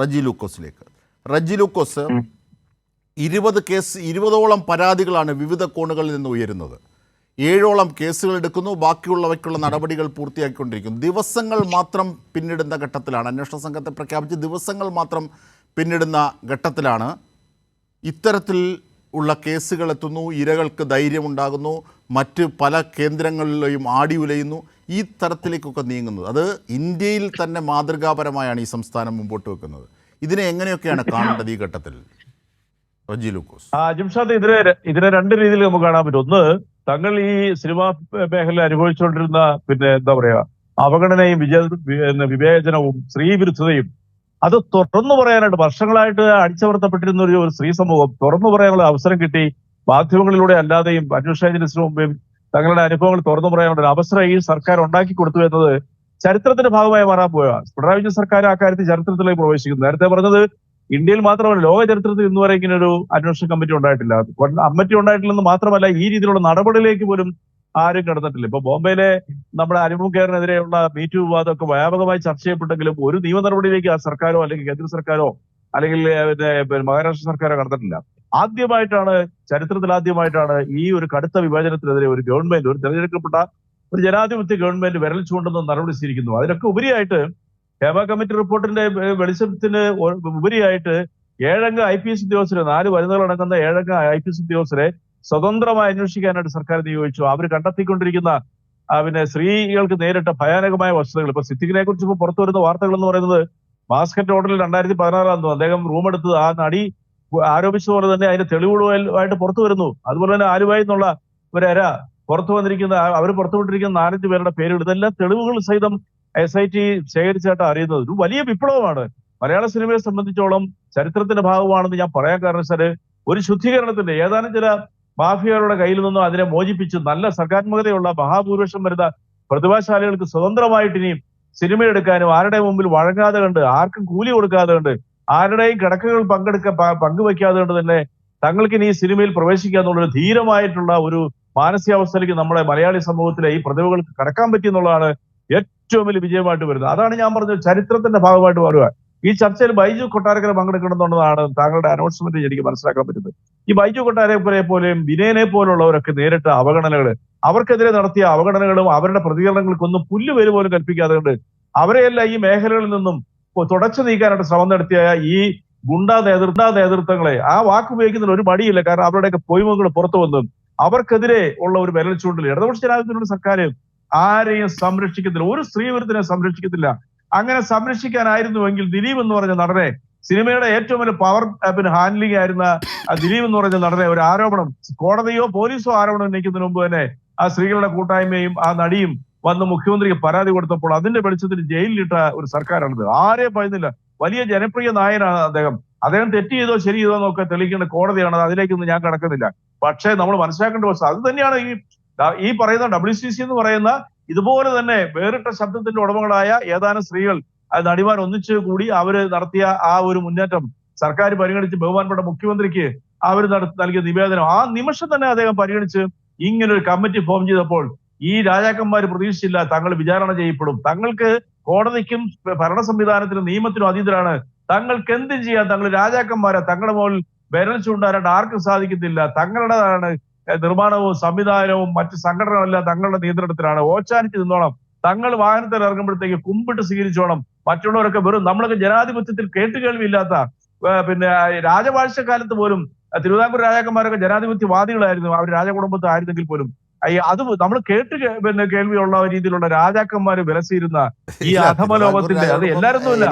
റജി ലൂക്കോസിലേക്ക് റജി ലൂക്കോസ് ഇരുപത് കേസ് ഇരുപതോളം പരാതികളാണ് വിവിധ കോണുകളിൽ നിന്ന് ഉയരുന്നത്. ഏഴോളം കേസുകൾ എടുക്കുന്നു ബാക്കിയുള്ളവയ്ക്കുള്ള നടപടികൾ പൂർത്തിയാക്കിക്കൊണ്ടിരിക്കുന്നു. ദിവസങ്ങൾ മാത്രം പിന്നിടുന്ന ഘട്ടത്തിലാണ്. അന്വേഷണ സംഘത്തെ പ്രഖ്യാപിച്ച് ദിവസങ്ങൾ മാത്രം പിന്നിടുന്ന ഘട്ടത്തിലാണ്. ഇത്തരത്തിൽ ഉള്ള കേസുകൾ എത്തുന്നു ഇരകൾക്ക് ധൈര്യമുണ്ടാകുന്നു മറ്റ് പല കേന്ദ്രങ്ങളിലെയും ആടി ഉലയുന്നു ഈ തരത്തിലേക്കൊക്കെ നീങ്ങുന്നത്. അത് ഇന്ത്യയിൽ തന്നെ മാതൃകാപരമായാണ് ഈ സംസ്ഥാനം മുമ്പോട്ട് വെക്കുന്നത്. ഇതിനെ എങ്ങനെയൊക്കെയാണ് കാണേണ്ടത് ഈ ഘട്ടത്തിൽ? റജി ലൂക്കോസ്. ജിംഷാദ് ഇതിനെ ഇതിനെ രണ്ട് രീതിയിൽ നമുക്ക് കാണാൻ പറ്റും. ഒന്ന് തങ്ങൾ ഈ സിനിമാ മേഖല അനുഭവിച്ചുകൊണ്ടിരുന്ന പിന്നെ എന്താ പറയാ അവഗണനയും വിജയ വിവേചനവും സ്ത്രീവിരുദ്ധതയും അത് തുറന്നു പറയാനായിട്ട് വർഷങ്ങളായിട്ട് അടിച്ചമർത്തപ്പെട്ടിരുന്ന ഒരു സ്ത്രീ സമൂഹം തുറന്നു പറയാനുള്ള അവസരം കിട്ടി. മാധ്യമങ്ങളിലൂടെ അല്ലാതെയും അന്വേഷണ ഏജൻസിന് മുമ്പേയും തങ്ങളുടെ അനുഭവങ്ങൾ തുറന്നു പറയാനുള്ള ഒരു അവസരം ഈ സർക്കാർ ഉണ്ടാക്കി കൊടുത്തു എന്നത് ചരിത്രത്തിന്റെ ഭാഗമായി മാറാൻ പോയതാണ് പിണറായി വിജയൻ സർക്കാർ ആ കാര്യത്തിൽ ചരിത്രത്തിലേക്ക് പ്രവേശിക്കുന്നു. നേരത്തെ പറഞ്ഞത് ഇന്ത്യയിൽ മാത്രമല്ല ലോക ചരിത്രത്തിൽ ഇന്നുവരെ ഇങ്ങനെ ഒരു അന്വേഷണ കമ്മിറ്റി ഉണ്ടായിട്ടില്ല. കമ്മിറ്റി ഉണ്ടായിട്ടില്ലെന്ന് മാത്രമല്ല ഈ രീതിയിലുള്ള നടപടിയിലേക്ക് പോലും ആരും കടന്നിട്ടില്ല. ഇപ്പൊ ബോംബെയിലെ നമ്മുടെ അനുഭവം കെയറിനെതിരെയുള്ള മീറ്റു വിവാദമൊക്കെ വ്യാപകമായി ചർച്ച ചെയ്യപ്പെട്ടെങ്കിലും ഒരു നിയമ നടപടിയിലേക്ക് ആ സർക്കാരോ അല്ലെങ്കിൽ കേന്ദ്ര സർക്കാരോ അല്ലെങ്കിൽ പിന്നെ മഹാരാഷ്ട്ര സർക്കാരോ കടന്നിട്ടില്ല. ആദ്യമായിട്ടാണ് ചരിത്രത്തിൽ ആദ്യമായിട്ടാണ് ഈ ഒരു കടുത്ത വിഭജനത്തിനെതിരെ ഒരു ഗവൺമെന്റ് ഒരു തെരഞ്ഞെടുക്കപ്പെട്ട ഒരു ജനാധിപത്യ ഗവൺമെന്റ് വിരൽ ചൂണ്ടുന്ന നടപടി സ്വീകരിക്കുന്നു. അതിനൊക്കെ ഉപരിയായിട്ട് ഹേമ കമ്മിറ്റി റിപ്പോർട്ടിന്റെ വെളിച്ചത്തിന് ഉപരിയായിട്ട് ഏഴംഗ ഐ പി എസ് ഉദ്യോഗസ്ഥരെ നാല് വനിതകളടങ്ങുന്ന ഏഴംഗ ഐ പി എസ് ഉദ്യോഗസ്ഥരെ സ്വതന്ത്രമായി അന്വേഷിക്കാനായിട്ട് സർക്കാർ നിയോഗിച്ചു അവർ കണ്ടെത്തിക്കൊണ്ടിരിക്കുന്ന പിന്നെ സ്ത്രീകൾക്ക് നേരിട്ട ഭയാനകമായ വസ്തുതകൾ. ഇപ്പൊ സിദ്ദിഖിനെ കുറിച്ച് ഇപ്പൊ പുറത്തു വരുന്ന വാർത്തകൾ എന്ന് പറയുന്നത് ബാസ്കറ്റ് ഹോട്ടലിൽ രണ്ടായിരത്തി പതിനാറാം അദ്ദേഹം റൂം എടുത്ത് ആ നടി ആരോപിച്ചതുപോലെ തന്നെ അതിന്റെ തെളിവുകളുമായിട്ട് പുറത്തു വരുന്നു. അതുപോലെ തന്നെ ആലുവായി എന്നുള്ള ഒരു അര പുറത്തു വന്നിരിക്കുന്ന അവർ പുറത്തുവിട്ടിരിക്കുന്ന നാലഞ്ച് പേരുടെ പേരുകൾ. ഇതെല്ലാം തെളിവുകൾ സഹിതം എസ് ഐ ടി ശേഖരിച്ചായിട്ട് അറിയുന്നത്. ഒരു വലിയ വിപ്ലവമാണ്. മലയാള സിനിമയെ സംബന്ധിച്ചോളം ചരിത്രത്തിന്റെ ഭാഗമാണെന്ന് ഞാൻ പറയാൻ കാരണം വെച്ചാൽ ഒരു ശുദ്ധീകരണത്തിന്റെ ഏതാനും ചില മാഫിയകളുടെ കയ്യിൽ നിന്നും അതിനെ മോചിപ്പിച്ച് നല്ല സർഗാത്മകതയുള്ള മഹാഭൂരിപക്ഷം വരുന്ന പ്രതിഭാശാലികൾക്ക് സ്വതന്ത്രമായിട്ട് ഇനിയും സിനിമ എടുക്കാനും ആരുടെ മുമ്പിൽ വഴങ്ങാതെ കണ്ട് ആർക്കും കൂലി കൊടുക്കാതെ കണ്ട് ആരുടെയും കിടക്കകൾ പങ്കെടുക്ക പങ്കുവെക്കാതെ കൊണ്ട് തന്നെ തങ്ങൾക്ക് ഇനി ഈ സിനിമയിൽ പ്രവേശിക്കുക എന്നുള്ളൊരു ധീരമായിട്ടുള്ള ഒരു മാനസികാവസ്ഥയിലേക്ക് നമ്മുടെ മലയാളി സമൂഹത്തിലെ ഈ പ്രതിഭകൾക്ക് കടക്കാൻ പറ്റി എന്നുള്ളതാണ് ഏറ്റവും വലിയ വിജയമായിട്ട് വരുന്നത്. അതാണ് ഞാൻ പറഞ്ഞത് ചരിത്രത്തിന്റെ ഭാഗമായിട്ട് മാറുക. ഈ ചർച്ചയിൽ ബൈജു കൊട്ടാരക്കര പങ്കെടുക്കണമെന്നുള്ളതാണ് താങ്കളുടെ അനൗൺസ്മെന്റ് എനിക്ക് മനസ്സിലാക്കാൻ പറ്റുന്നത്. ഈ ബൈജു കൊട്ടാരക്കരെ പോലെയും വിനയനെ പോലുള്ളവരൊക്കെ നേരിട്ട് അവഗണനകൾ അവർക്കെതിരെ നടത്തിയ അവഗണനകളും അവരുടെ പ്രതികരണങ്ങൾക്കൊന്നും പുല്ല് പേര് പോലും കൽപ്പിക്കാതെ കൊണ്ട് അവരെയെല്ലാം ഈ മേഖലകളിൽ നിന്നും തുടച്ചു നീക്കാനായിട്ട് ശ്രമം നടത്തിയ ഈ ഗുണ്ടാ നേതൃത്വ നേതൃത്വങ്ങളെ ആ വാക്ക് ഉപയോഗിക്കുന്നതിൽ ഒരു മടിയില്ല. കാരണം അവരുടെയൊക്കെ പൊയ്മുകൾ പുറത്തു വന്നു അവർക്കെതിരെ ഉള്ള ഒരു വിരൽ ചൂണ്ടൽ ഇടതുപക്ഷ ജനാധിപത്യത്തിലുള്ള സർക്കാർ ആരെയും സംരക്ഷിക്കത്തില്ല. ഒരു സ്ത്രീ വിരുദ്ധനെ സംരക്ഷിക്കത്തില്ല. അങ്ങനെ സംരക്ഷിക്കാനായിരുന്നുവെങ്കിൽ ദിലീപ് എന്ന് പറഞ്ഞ നടനെ സിനിമയുടെ ഏറ്റവും വലിയ പവർ പിന്നെ ഹാൻഡ്ലിംഗ് ആയിരുന്ന ദിലീപ് എന്ന് പറഞ്ഞ നടനെ ഒരു ആരോപണം കോടതിയോ പോലീസോ ആരോപണം ഉന്നയിക്കുന്നതിന് മുമ്പ് തന്നെ ആ സ്ത്രീകളുടെ കൂട്ടായ്മയും ആ നടിയും വന്ന് മുഖ്യമന്ത്രിക്ക് പരാതി കൊടുത്തപ്പോൾ അതിന്റെ വെളിച്ചത്തിൽ ജയിലിലിട്ട ഒരു സർക്കാരാണിത്. ആരെയും പറയുന്നില്ല. വലിയ ജനപ്രിയ നായനാണ് അദ്ദേഹം. അദ്ദേഹം തെറ്റ് ചെയ്തോ ശരി ചെയ്തോ എന്നൊക്കെ തെളിയിക്കേണ്ട കോടതിയാണ് അതിലേക്കൊന്നും ഞാൻ കടക്കുന്നില്ല. പക്ഷേ നമ്മൾ മനസ്സിലാക്കേണ്ട വസ്തു അത് തന്നെയാണ് ഈ ഈ പറയുന്ന ഡബ്ല്യു സി സി എന്ന് പറയുന്ന ഇതുപോലെ തന്നെ വേറിട്ട ശബ്ദത്തിന്റെ ഉടമകളായ ഏതാനും സ്ത്രീകൾ നടിമാർ ഒന്നിച്ചു കൂടി അവർ നടത്തിയ ആ ഒരു മുന്നേറ്റം സർക്കാർ പരിഗണിച്ച് ബഹുമാനപ്പെട്ട മുഖ്യമന്ത്രിക്ക് അവർ നൽകിയ നിവേദനം. ആ നിമിഷം തന്നെ അദ്ദേഹം പരിഗണിച്ച് ഇങ്ങനൊരു കമ്മിറ്റി ഫോം ചെയ്തപ്പോൾ ഈ രാജാക്കന്മാർ പ്രതീക്ഷിച്ചില്ല തങ്ങൾ വിചാരണ ചെയ്യപ്പെടും. തങ്ങൾക്ക് കോടതിക്കും ഭരണ സംവിധാനത്തിനും നിയമത്തിനും അതീതരാണ്. തങ്ങൾക്ക് എന്തും ചെയ്യാൻ തങ്ങൾ രാജാക്കന്മാരെ. തങ്ങളുടെ മുകളിൽ വിരൽ ചൂണ്ടാനായിട്ട് ആർക്കും സാധിക്കത്തില്ല. തങ്ങളുടേതാണ് നിർമ്മാണവും സംവിധാനവും മറ്റ് സംഘടനകളും എല്ലാം തങ്ങളുടെ നിയന്ത്രണത്തിലാണ്. ഓച്ചാനിച്ച് നിന്നോണം. തങ്ങൾ വാഹനത്തിൽ ഇറങ്ങുമ്പോഴത്തേക്ക് കുമ്പിട്ട് സ്വീകരിച്ചോണം. മറ്റുള്ളവരൊക്കെ വെറും നമ്മളൊക്കെ ജനാധിപത്യത്തിൽ കേട്ടുകേൾവിയില്ലാത്ത പിന്നെ രാജവാഴ്ചക്കാലത്ത് പോലും ഏഹ് തിരുവിതാംകൂർ രാജാക്കന്മാരൊക്കെ ജനാധിപത്യവാദികളായിരുന്നു. അവർ രാജകുടുംബത്തിൽ ആയിരുന്നെങ്കിൽ പോലും. അത് നമ്മൾ കേട്ട് പിന്നെ കേൾവിയുള്ള രീതിയിലുള്ള രാജാക്കന്മാർ വിലസിയിരുന്ന ഈ അധമലോകത്തിന്റെ അത് എല്ലാരും എല്ലാരൊന്നുമില്ല